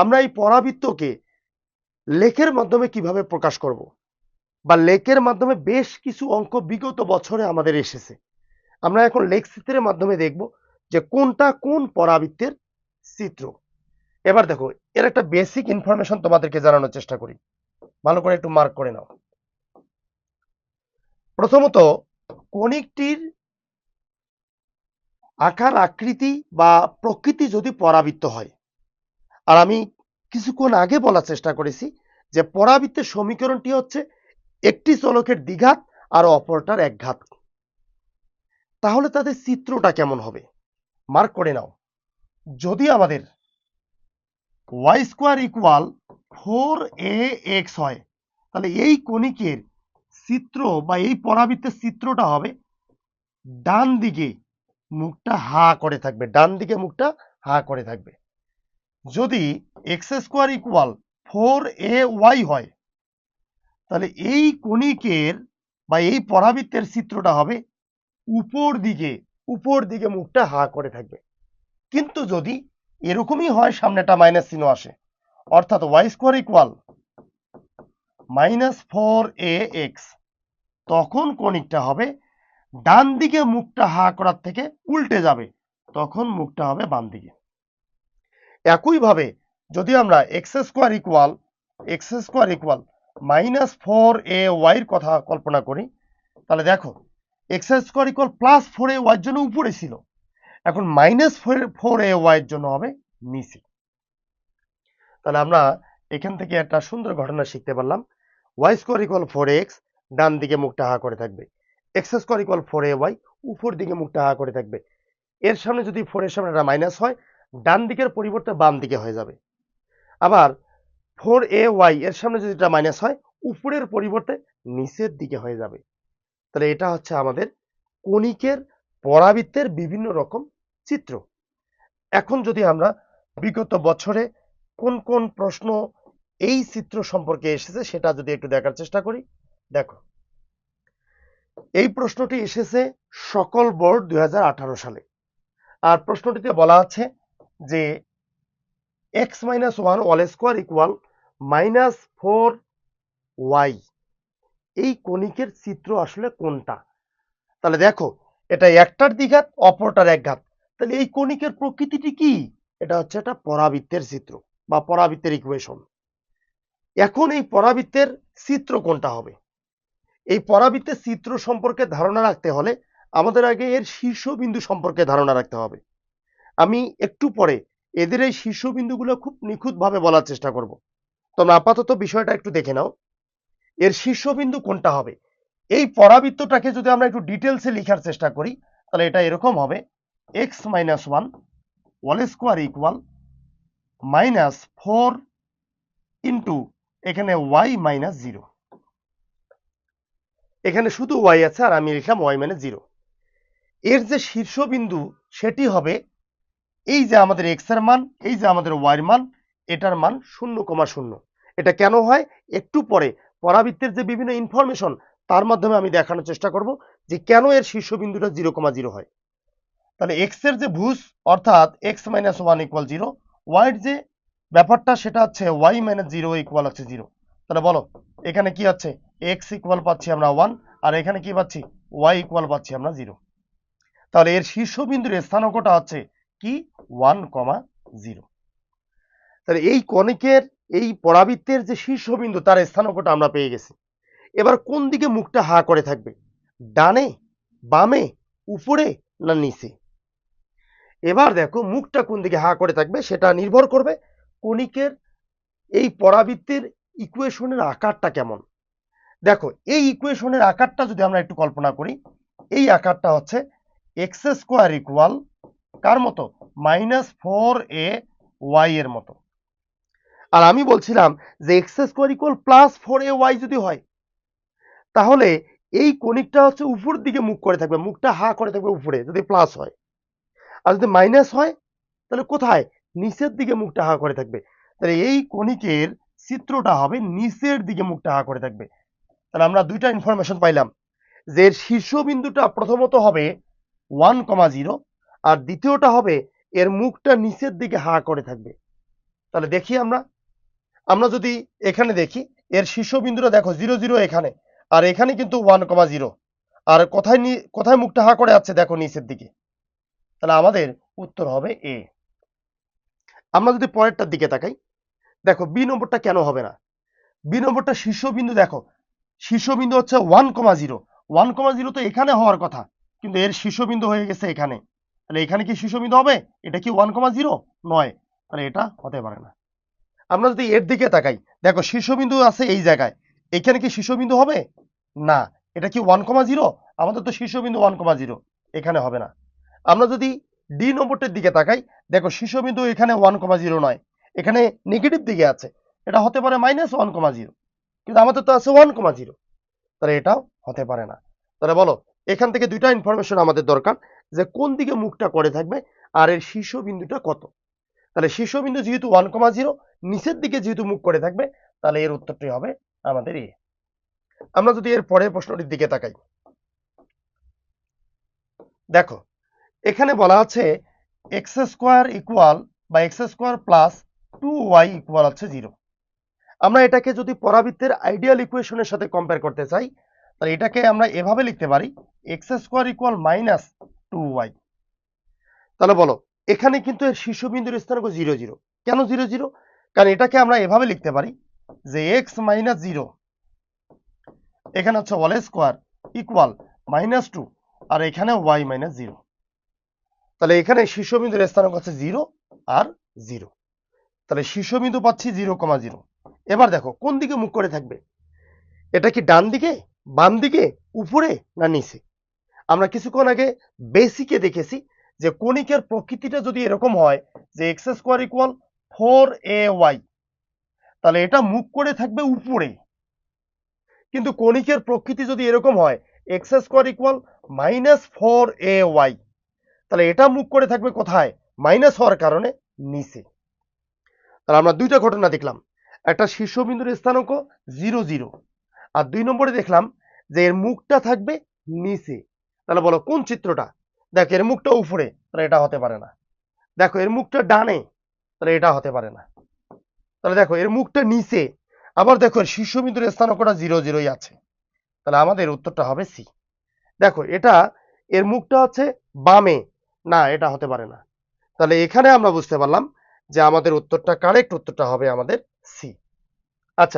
আমরা এই পরাবৃত্তকে লেখের মাধ্যমে কীভাবে প্রকাশ করব? বা লেখের মাধ্যমে বেশ কিছু অঙ্ক বিগত বছরে আমাদের এসেছে। আমরা এখন লেখ চিত্রের মাধ্যমে দেখব যে কোনটা কোন পরাবৃত্তের চিত্র। এবার দেখো, এর একটা বেসিক ইনফরমেশন তোমাদেরকে জানানোর চেষ্টা করি। ভালো করে একটু মার্ক করে নাও। প্রথমত, কণিকটির আকার, আকৃতি বা প্রকৃতি যদি পরাবৃত্ত হয় আর আমি কিছুক্ষণ আগে বলার চেষ্টা করেছি যে পরাবৃত্তের সমীকরণটি হচ্ছে একটি চলকের দ্বিঘাত আর অপরটার একঘাত। তাহলে তাদের চিত্রটা কেমন হবে? মার্ক করে নাও। যদি আমাদের Y square equal four A X হয়, তাহলে এই কণিকের চিত্র বা এই পরাবৃত্তের চিত্রটা হবে ডান দিকে মুখটা হা করে থাকবে, ডান দিকে মুখটা হা করে থাকবে। যদি X square equal four A Y হয়, তাহলে এই কণিকের বা এই পরাবৃত্তের চিত্রটা হবে উপর দিকে উপর দিকে মুখটা হা করে থাকবে। কিন্তু যদি এরকমই হয়, সামনেটা মাইনাস চিহ্ন আসে, অর্থাৎ Y square equal minus four A X তখন কণিকটা হবে ডান দিকে মুখটা হা করার থেকে উল্টে যাবে, তখন মুখটা হবে বাম দিকে একইভাবে যদি আমরা X square equal X square equal minus four A ওয়াইয়ের কথা কল্পনা করি, তাহলে দেখো X square equal plus four A ওয়াইয়ের জন্য উপরে ছিল। এখন মাইনাস ফোর এ ওয়াইয়ের জন্য হবে নিচে। তাহলে আমরা এখান থেকে একটা সুন্দর ঘটনা শিখতে পারলাম। Y square equal four X ডান দিকে মুখটা হা করে থাকবে। X square equal four A Y উপর দিকে মুখটা হা করে থাকবে। এর সামনে যদি ফোর এর সামনে একটা মাইনাস হয় ডান দিকের পরিবর্তে বাম দিকে হয়ে যাবে। আবার ফোর এ ওয়াই এর সামনে যদি এটা মাইনাস হয়, উপরের পরিবর্তে নিচের দিকে হয়ে যাবে। তাহলে এটা হচ্ছে আমাদের কণিকের পরাবৃত্তের বিভিন্ন রকম চিত্র। এখন যদি আমরা বিগত বছরে কোন কোন প্রশ্ন এই চিত্র সম্পর্কে এসেছে সেটা যদি একটু দেখার চেষ্টা করি, দেখো। এই প্রশ্নটি এসেছে সকল বোর্ড দুই হাজার আঠারো সালে। আর প্রশ্নটিতে বলা আছে যে X minus one whole square equal minus four Y এই কণিকের চিত্র আসলে কোনটা? তাহলে দেখো, এটা একটার দ্বিঘাত অপরটার একঘাত। তাহলে এই কণিকের প্রকৃতিটি কি? এটা হচ্ছে একটা পরাবৃত্তের চিত্র বা পরাবৃত্তের ইকুয়েশন এখন এই পরাবৃত্তের চিত্র কোনটা হবে? এই পরাবৃত্তের চিত্র সম্পর্কে ধারণা রাখতে হলে আমাদের আগে এর শীর্ষবিন্দু সম্পর্কে ধারণা রাখতে হবে। আমি একটু পরে এদের এই শীর্ষবিন্দুগুলো খুব নিখুঁতভাবে বলার চেষ্টা করব। তোমরা আপাতত বিষয়টা একটু দেখে নাও। এর শীর্ষবিন্দু কোনটা হবে? এই পরাবৃত্তটাকে যদি আমরা একটু ডিটেলসে লেখার চেষ্টা করি, তাহলে এটা এরকম হবে। X minus one whole square equal minus four into এখানে ওয়াই মাইনাস জিরো এখানে শুধু ওয়াই আছে আর আমি লিখলাম ওয়াই মাইনাস জিরো এর যে শীর্ষবিন্দু, সেটি হবে এই যে আমাদের এক্সের মান, এই যে আমাদের ওয়াইয়ের মান, এটার মান শূন্য কমা শূন্য। এটা কেন হয়? একটু পরে পরাবৃত্তের যে বিভিন্ন ইনফরমেশন তার মাধ্যমে আমি দেখানোর চেষ্টা করব যে কেন এর শীর্ষবিন্দুটা জিরো কমা জিরো হয়। তাহলে এক্সের যে ভুজ, অর্থাৎ X minus one equal zero ওয়াইয়ের যে ব্যাপারটা, সেটা হচ্ছে ওয়াই মাইনাস জিরো ইকুয়াল হচ্ছে জিরো তাহলে বলো, এখানে কি হচ্ছে এক্স ইকুয়াল পাচ্ছি আমরা ওয়ান আর এখানে কি পাচ্ছি? ওয়াই ইকুয়াল পাচ্ছি আমরা জিরো তাহলে এর শীর্ষবিন্দুর স্থানাঙ্কটা হচ্ছে কি? ওয়ান কমা জিরো তাহলে এই কণিকের, এই পরাবৃত্তের যে শীর্ষবিন্দু, তার স্থানাঙ্কটা আমরা পেয়ে গেছি। এবার কোন দিকে মুখটা হা করে থাকবে? ডানে, বামে, উপরে না নিচে? এবার দেখো মুখটা কোন দিকে হা করে থাকবে, সেটা নির্ভর করবে কণিকের এই পরাবৃত্তের ইকুয়েশনের আকারটা কেমন। দেখো, এই ইকুয়েশনের আকারটা যদি আমরা একটু কল্পনা করি, এই আকারটা হচ্ছে এক্স স্কোয়ার ইকুয়াল কার মতো? মাইনাস ফোর এ ওয়াই এর মতো। আর আমি বলছিলাম যে X square equal plus four A Y যদি হয়, তাহলে এই কণিকটা হচ্ছে উপর দিকে মুখ করে থাকবে, মুখটা হা করে থাকবে উপরে, যদি প্লাস হয়। আর যদি মাইনাস হয়, তাহলে কোথায়? নিচের দিকে মুখটা হা করে থাকবে। তাহলে এই কণিকের চিত্রটা হবে নিচের দিকে মুখটা হা করে থাকবে। তাহলে আমরা দুইটা ইনফরমেশন পাইলাম যে শীর্ষবিন্দুটা প্রথমত হবে ওয়ান কমা জিরো আর দ্বিতীয়টা হবে এর মুখটা নিচের দিকে হা করে থাকবে। তাহলে দেখি আমরা। আমরা যদি এখানে দেখি, এর শীর্ষবিন্দুটা দেখো জিরো জিরো এখানে। আর এখানে কিন্তু ওয়ান কমা জিরো আর কোথায় কোথায় মুখটা হা করে আছে দেখো নিচের দিকে। তাহলে আমাদের উত্তর হবে এ আমরা যদি পরেরটার দিকে তাকাই, দেখো বি নম্বরটা কেন হবে না? বি নম্বরটা শীর্ষবিন্দু দেখো। শীর্ষবিন্দু হচ্ছে one comma zero one comma zero তো এখানে হওয়ার কথা, কিন্তু এর শীর্ষবিন্দু হয়ে গেছে এখানে। তাহলে এখানে কি শীর্ষবিন্দু হবে? এটা কি ওয়ান কমা জিরো নয়। তাহলে এটা হতে পারে না। আমরা যদি এর দিকে তাকাই, দেখো শীর্ষবিন্দু আছে এই জায়গায়। এখানে কি শীর্ষবিন্দু হবে? না। এটা কি ওয়ান কমা জিরো আমাদের তো শীর্ষবিন্দু ওয়ান কমা জিরো এখানে হবে না। আমরা যদি ডি নম্বরটার দিকে তাকাই, দেখো শীর্ষবিন্দু এখানে ওয়ান কমা জিরো নয়। এখানে নেগেটিভ দিকে আছে। এটা হতে পারে মাইনাস ওয়ান কমা জিরো কিন্তু আমাদের তো আছে ওয়ান কমা জিরো তাহলে এটাও হতে পারে না। তাহলে বলো, এখান থেকে দুইটা ইনফরমেশন আমাদের দরকার। যে কোন দিকে মুখটা করে থাকবে আর এর শীর্ষবিন্দুটা কত? তাহলে শীর্ষবিন্দু যেহেতু ওয়ান কমা জিরো নিচের দিকে যেহেতু মুখ করে থাকবে, তাহলে এর উত্তরটি হবে আমাদের এ আমরা যদি এর পরের প্রশ্নটির দিকে তাকাই। দেখো, এখানে বলা আছে এক্স স্কোয়ার ইকুয়াল বা X square plus two Y equal হচ্ছে জিরো আমরা এটাকে যদি পরাবৃত্তের আইডিয়াল ইকুয়েশনের সাথে কম্পেয়ার করতে চাই, তাহলে এটাকে আমরা এভাবে লিখতে পারি X square equal minus two Y তাহলে বলো, এখানে কিন্তু এর শীর্ষবিন্দুর স্থানাঙ্ক জিরো জিরো কেন জিরো জিরো কারণ এটাকে আমরা এভাবে লিখতে পারি যে এক্স মাইনাস জিরো এখানে হচ্ছে whole square equal minus two আর এখানে ওয়াই মাইনাস জিরো তাহলে এখানে শীর্ষবিন্দুর স্থানাঙ্ক হচ্ছে জিরো আর জিরো তাহলে শীর্ষবিন্দু পাচ্ছি জিরো কমা জিরো এবার দেখো, কোন দিকে মুখ করে থাকবে? এটা কি ডান দিকে, বাম দিকে, উপরে, না নিচে? আমরা কিছুক্ষণ আগে বেসিকে দেখেছি যে কণিকের প্রকৃতিটা যদি এরকম হয় যে X square equal four A Y তাহলে এটা মুখ করে থাকবে উপরে। কিন্তু কণিকের প্রকৃতি যদি এরকম হয় X square equal minus four A Y তাহলে এটা মুখ করে থাকবে কোথায়? মাইনাস হওয়ার কারণে নিচে। তাহলে আমরা দুইটা ঘটনা দেখলাম। একটা শীর্ষবিন্দুর স্থানাঙ্ক জিরো জিরো আর দুই নম্বরে দেখলাম যে এর মুখটা থাকবে নিচে। তাহলে বলো, কোন চিত্রটা? দেখো, এর মুখটা উপরে, তাহলে এটা হতে পারে না। দেখো, এর মুখটা ডানে, তাহলে এটা হতে পারে না। তাহলে দেখো, এর মুখটা নিচে, আবার দেখো, এর শীর্ষবিন্দুর স্থানাঙ্কটা জিরো জিরোই আছে। তাহলে আমাদের উত্তরটা হবে সি। দেখো, এটা, এর মুখটা হচ্ছে বামে, না, এটা হতে পারে না। তাহলে এখানে আমরা বুঝতে পারলাম যে আমাদের উত্তরটা, কারেক্ট উত্তরটা হবে আমাদের সি।